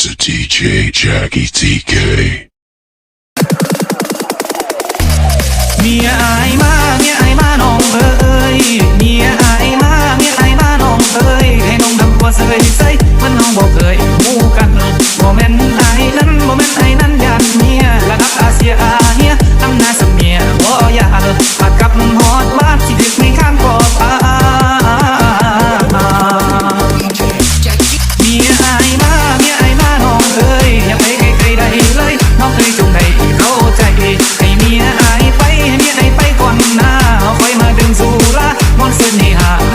to DJ Jackie TK. Mia. Sydney hot.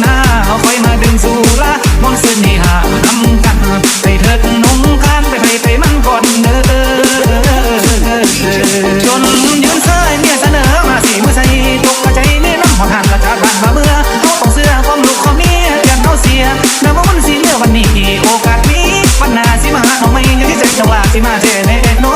หน้าเขาค่อยมาดึงสู่ละมนต์เสน่หาทำกันใไปเถิดนงขานไปไปไปมันก่อนเด้อจนยืนเสยเนี่ยเสนอมาสี่มือใส่ตกใจเนี่ยน้ำหอมหันกระจาดบานมาเมื่อเขาต้องเสื้อความลูกความเมียเรียนเขาเสียน้ำมันสีเหลือวันนี้โอกาสนี้วันหน้าสิมาเอาไม่ยังที่ใจจะว่าสิมาเทเน่น